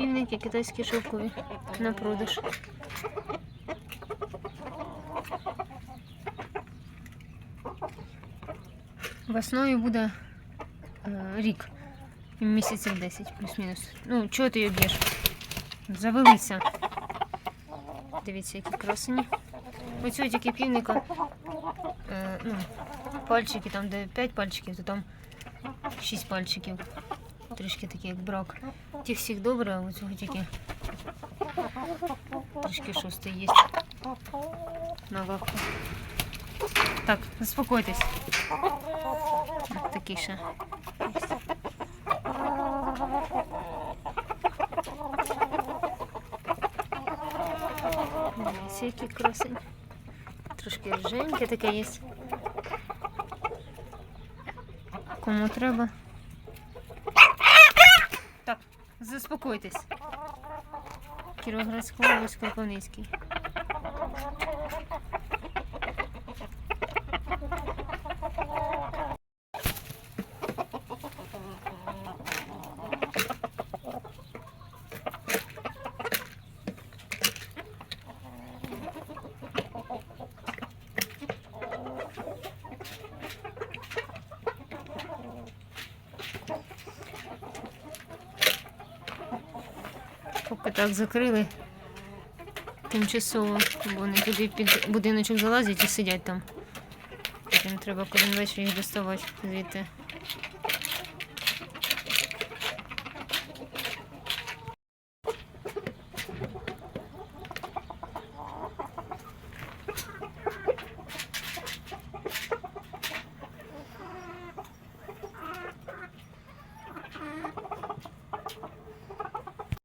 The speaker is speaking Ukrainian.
півники китайські шовкові на продаж. Весною буде е, рік. Місяців 10 плюс-мінус. Ну, чого ти її б'єш? Завелися. Дивіться, які красені. Оцього тільки півника. Е, ну, пальчики, там, де 5 пальчиків, то там 6 пальчиків. Трішки такі, як брак. Тих всіх добре, а оцього тільки трішки шостий є. На лапку. Так, заспокойтесь. Такий ще. Дивіться, який красень. Трошки рженьке таке є. Кому треба. Так, заспокойтесь. Кіровоградська область, Кропивницький. Поки так закрили тимчасово, бо вони туди під будиночок залазять і сидять там. Потім треба кожен вечір їх доставати звідти.